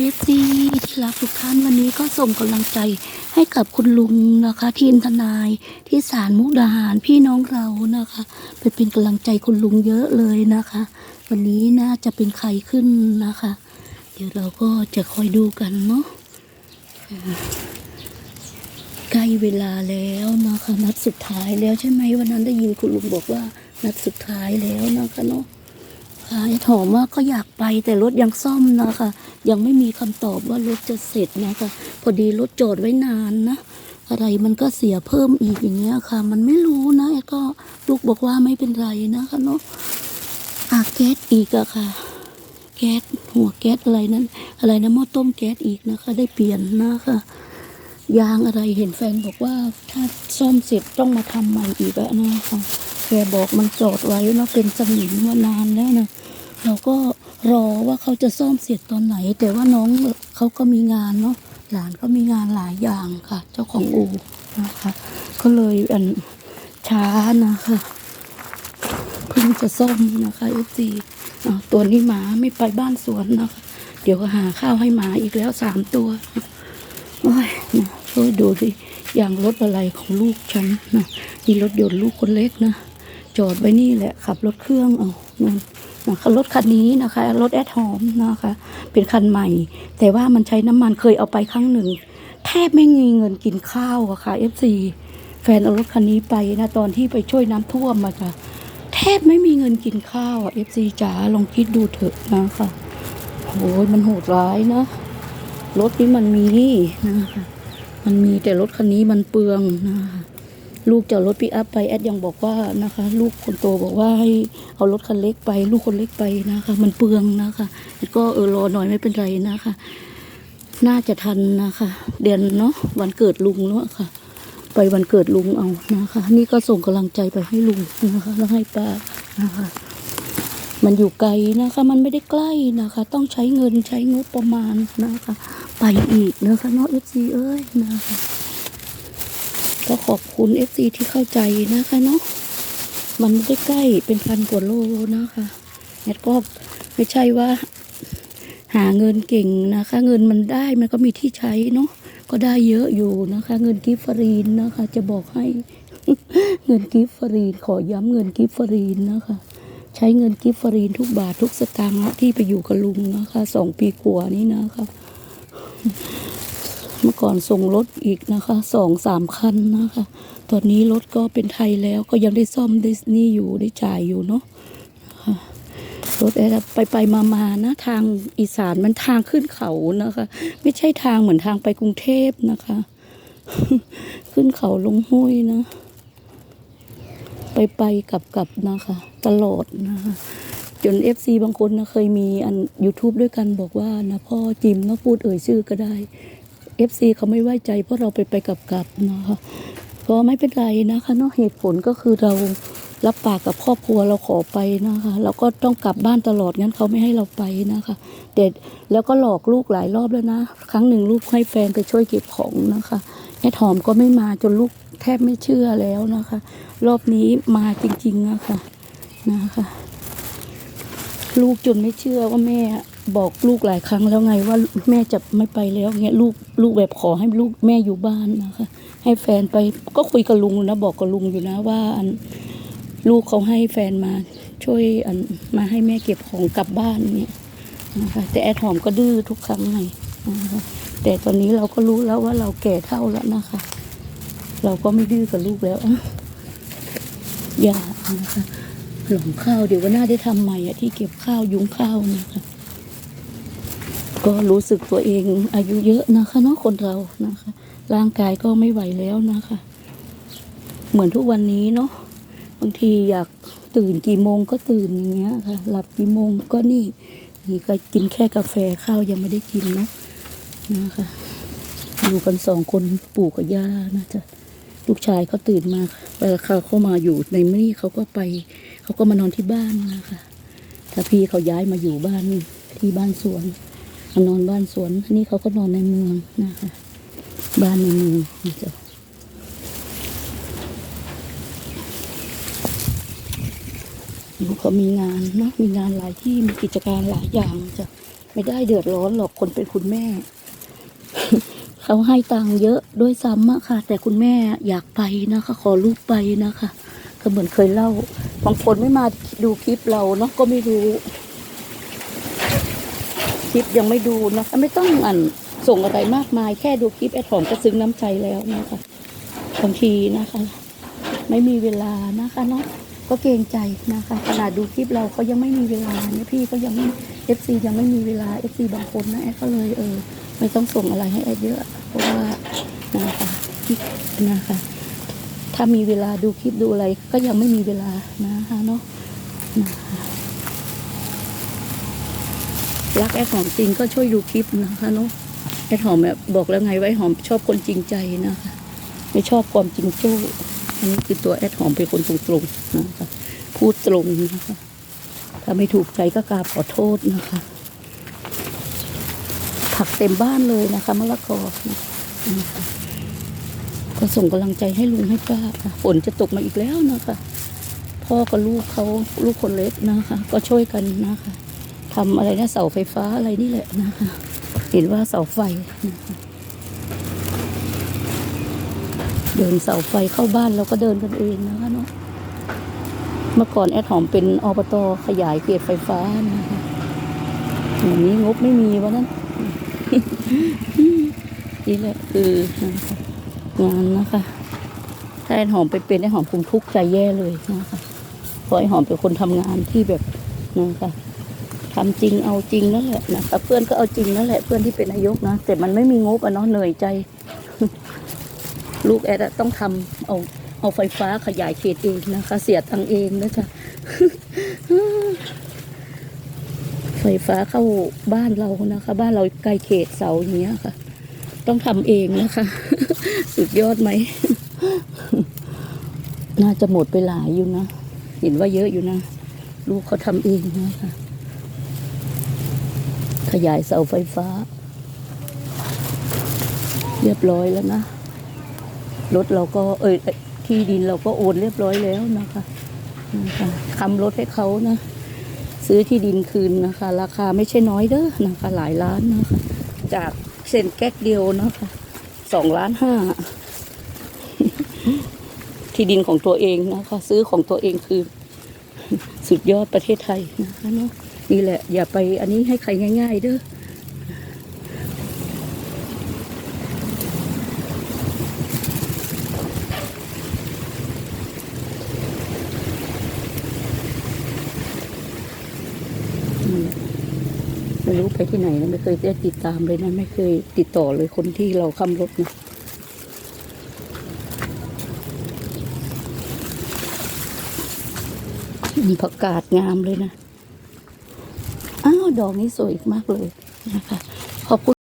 เอฟซีที่รักทุกท่านวันนี้ก็ส่งกำลังใจให้กับคุณลุงนะคะทีมทนายที่ศาลมุกดาหารพี่น้องเรานะคะไปเป็นกำลังใจคุณลุงเยอะเลยนะคะ วันนี้น่าจะเป็นใครขึ้นนะคะ เดี๋ยวเราก็จะคอยดูกันเนาะใกล้เวลาแล้วนะคะนัดสุดท้ายแล้วใช่ไหมวันนั้นได้ยินคุณลุงบอกว่านัดสุดท้ายแล้วนะคะเนาะค่ะไอ้ถอมว่าก็อยากไปแต่รถยังซ่อมนะคะ ยังไม่มีคำตอบว่ารถจะเสร็จนะคะพอดีรถจอดไว้นานนะอะไรมันก็เสียเพิ่มอีกอย่างเงี้ยค่ะ มันไม่รู้นะก็ลูกบอกว่าไม่เป็นไรนะคะเนาะอาแก๊สอีกอะค่ะ แก๊สหัวแก๊สอะไรนั้น อะไรนะหม้อต้มแก๊สอีกนะคะ ได้เปลี่ยนนะคะยางอะไรเห็นแฟนบอกว่าถ้าซ่อมเสร็จต้องมาทำใหม่อีกอะนะคะแกบอกมันจอดไว้เนาะเป็นสนิมมานานแล้วนะ เราก็รอว่าเขาจะซ่อมเสร็จตอนไหน แต่ว่าน้องเขาก็มีงานเนาะหลานก็มีงานหลายอย่างค่ะ เจ้าของอู่นะคะ ก็เลยอันช้านะคะเพิ่งจะซ่อมนะคะเอฟซีตัวนี้หมาไม่ไปบ้านสวนนะคะ เดี๋ยวก็หาข้าวให้หมาอีกแล้วสามตัวโอ้ยนะช่วยดูสิอย่างรถอะไรของลูกฉันนะนี่รถยนต์ลูกคนเล็กนะจอดไว้นี่แหละขับรถเครื่องเอานั่น นะคะรถคันนี้นะคะรถแอดหอมนะคะ เป็นคันใหม่ แต่ว่ามันใช้น้ำมันเคยเอาไปครั้งหนึ่ง แทบไม่มีเงินกินข้าวอะค่ะ FC แฟนเอารถคันนี้ไปนะตอนที่ไปช่วยน้ำท่วมมาจ้ะแทบไม่มีเงินกินข้าวอะ FC จ๋าลองคิดดูเถอะนะคะโอ้ยมันโหดร้ายนะรถนี้มันมีนะคะมันมีแต่รถคันนี้มันเปลืองนะคะ ลูกจะเอารถปิกอัพไปแอดยังบอกว่านะคะ ลูกคนโตบอกว่าให้เอารถคันเล็กไป ลูกคนเล็กไปนะคะ มันเปลืองนะคะแอดก็เออรอหน่อยไม่เป็นไรนะคะ น่าจะทันนะคะ เดือนเนาะวันเกิดลุงแล้วค่ะ ไปวันเกิดลุงเอานะคะ นี่ก็ส่งกำลังใจไปให้ลุงนะคะแล้วให้ป้านะคะ มันอยู่ไกลนะคะ มันไม่ได้ใกล้นะคะ ต้องใช้เงินใช้งบประมาณนะคะ ไปอีกนะคะเนาะเอฟซีเอ้ยนะคะ ก็ขอบคุณเอฟซีที่เข้าใจนะคะเนาะมันไม่ได้ใกล้เป็นพันกว่าโลนะคะแอดก็ไม่ใช่ว่า หาเงินเก่งนะคะ เงินมันได้มันก็มีที่ใช้เนาะก็ได้เยอะอยู่นะคะ เงินกิฟฟรีนนะคะ จะบอกให้ เงินกิฟฟรีนขอย้ำเงินกิฟฟรีนนะคะ ใช้เงินกิฟฟรีนทุกบาททุกสตางค์ที่ไปอยู่กับลุงนะคะสองปีกว่านี้นะคะ เมื่อก่อนส่งรถอีกนะคะสองสามคันนะคะ ตอนนี้รถก็เป็นไทยแล้วก็ยังได้ซ่อมได้นี่อยู่ได้จ่ายอยู่เนาะรถแอร์ไปไปมามานะทางอีสานมันทางขึ้นเขานะคะ ไม่ใช่ทางเหมือนทางไปกรุงเทพนะคะ ขึ้นเขาลงห้วยนะ ไปไปกลับกลับนะคะ ตลอดนะคะจนเอฟซีบางคนนะเคยมีอัน YouTube ด้วยกันบอกว่านะพ่อจิมนะพูดเอ่ยชื่อก็ได้ เอฟซีเขาไม่ไว้ใจเพราะเราไปไปกลับกลับนะคะก็ไม่เป็นไรนะคะเนาะเหตุผลก็คือเรารับปากกับครอบครัวเราขอไปนะคะเราก็ต้องกลับบ้านตลอดงั้นเขาไม่ให้เราไปนะคะเด็ดแล้วก็หลอกลูกหลายรอบแล้วนะ ครั้งหนึ่งลูกให้แฟนไปช่วยเก็บของนะคะแม่ถอมก็ไม่มาจนลูกแทบไม่เชื่อแล้วนะคะ รอบนี้มาจริงๆนะคะนะคะ ลูกจนไม่เชื่อว่าแม่ บอกลูกหลายครั้งแล้วไงว่าแม่จะไม่ไปแล้วเงี้ยลูกลูกแบบขอให้ลูกแม่อยู่บ้านนะคะ ให้แฟนไปก็คุยกับลุงนะบอกกับลุงอยู่นะว่าอันลูกเขาให้แฟนมาช่วยอันมาให้แม่เก็บของกลับบ้านเนี่ยนะคะแต่แอดหอมก็ดื้อทุกครั้งไงนะคะแต่ตอนนี้เราก็รู้แล้วว่าเราแก่เท่าแล้วนะคะ เราก็ไม่ดื้อกับลูกแล้วอะอย่านะคะหลงข้าวเดี๋ยวก็น่าได้ทำใหม่อะที่เก็บข้าวยุงข้าวนะคะ ก็รู้สึกตัวเองอายุเยอะนะคะเนาะคนเรานะคะ ร่างกายก็ไม่ไหวแล้วนะคะ เหมือนทุกวันนี้เนาะบางทีอยากตื่นกี่โมงก็ตื่นอย่างเงี้ยค่ะ หลับกี่โมงก็นี่นี่ก็กินแค่กาแฟข้าวยังไม่ได้กินเนาะนะคะอยู่กันสองคนปู่กับย่านะจ๊ะลูกชายเขาตื่นมาเวลาเขาเข้ามาอยู่ในนี่เขาก็ไป เขาก็มานอนที่บ้านนะคะถ้าพี่เขาย้ายมาอยู่บ้านที่บ้านสวน มานอนบ้านสวน อันนี้เขาก็นอนในเมืองนะคะ บ้านในเมืองนะจ๊ะเขามีงานนะมีงานหลายที่มีกิจการหลายอย่างจ้ะไม่ได้เดือดร้อนหรอกคนเป็นคุณแม่ เขาให้ตังค์เยอะด้วยซ้ำอะค่ะ แต่คุณแม่อยากไปนะคะ ขอลูกไปนะคะก็เหมือนเคยเล่าบางคนไม่มาดูคลิปเราเนาะก็ไม่รู้ ลิปยังไม่ดูนะไม่ต้องอ่านส่งอะไรมากมาย แค่ดูคลิปแอดหอมก็ซึ้งน้ำใจแล้วนะคะบางทีนะคะ ไม่มีเวลานะคะเนาะก็เกรงใจนะคะขนาดดูคลิปเราเขายังไม่มีเวลาเนี่ยพี่ก็ยังไม่เอฟซียังไม่มีเวลาเอฟซีบางคนนะแอดก็เลยเออไม่ต้องส่งอะไรให้แอดเยอะ เพราะว่านะคะนะคะ ถ้ามีเวลาดูคลิปดูอะไรก็ยังไม่มีเวลานะคะเนาะนะคะ รักแอดหอมจริงก็ช่วยดูคลิปนะคะเนาะแอดหอมแบบบอกแล้วไงไว้หอมชอบคนจริงใจนะคะ ไม่ชอบความจริงจู้อันนี้คือตัวแอดหอมเป็นคนตรงๆนะคะพูดตรงนะคะถ้าไม่ถูกใจก็กราบขอโทษนะคะ ผักเต็มบ้านเลยนะคะมะละกอนะคะก็ส่งกำลังใจให้ลุงให้ป้าค่ะฝนจะตกมาอีกแล้วนะคะ พ่อกับลูกเขาลูกคนเล็กนะคะ ก็ช่วยกันนะคะ ทำอะไรนะเสาไฟฟ้าอะไรนี่แหละนะคะเห็นว่าเสาไฟนะคะเดินเสาไฟเข้าบ้านเราก็เดินกันเองนะคะเนาะเมื่อก่อนแอดหอมเป็นอบตขยายเขตไฟฟ้านะคะอย่างนี้งบไม่มีวะนั้นนี่แหละคือนะะงานนะคะ ถ้าแอดหอมไปเป็นแอดหอมคงทุกข์ใจแย่เลยนะคะเพราะแอหอมเป็นคนทำงานที่แบบนะคะ ทำจริงเอาจริงนั่นแหละนะคะเพื่อนก็เอาจริงนั่นแหละเพื่อนที่เป็นนายกนะแต่มันไม่มีงบอะเนาะเหนื่อยใจ ลูกแอดต้องทำเอาเอาไฟฟ้าขยายเขตเองนะคะ เสียตังเองนะจ๊ะไฟฟ้าเข้าบ้านเรานะคะ บ้านเราไกลเขตเสาอย่างเงี้ยค่ะ ต้องทำเองนะคะ สุดยอดไหมน่าจะหมดไปหลายอยู่นะ เห็นว่าเยอะอยู่นะ ลูกเขาทำเองนะคะ ขยายเสาไฟฟ้า เรียบร้อยแล้วนะ รถเราก็เอยเอ่ยที่ดินเราก็โอนเรียบร้อยแล้วนะคะนะคะคำรถให้เขานะ ซื้อที่ดินคืนนะคะ ราคาไม่ใช่น้อยเด้อนะคะ หลายล้านนะคะ จากเซ็นแก๊กเดียวนะคะสองล้านห้าที่ดินของตัวเองนะคะ ซื้อของตัวเองคือ สุดยอดประเทศไทยนะคะเนาะ นี่แหละ อย่าไปอันนี้ให้ใครง่าย ๆ เด้อไม่รู้ไปที่ไหนนะไม่เคยได้ติดตามเลยนะ ไม่เคยติดต่อเลยคนที่เราขับรถนะมีผักกาดงามเลยนะ อ้าวดอกนี้สวยมากเลยนะคะขอบคุณ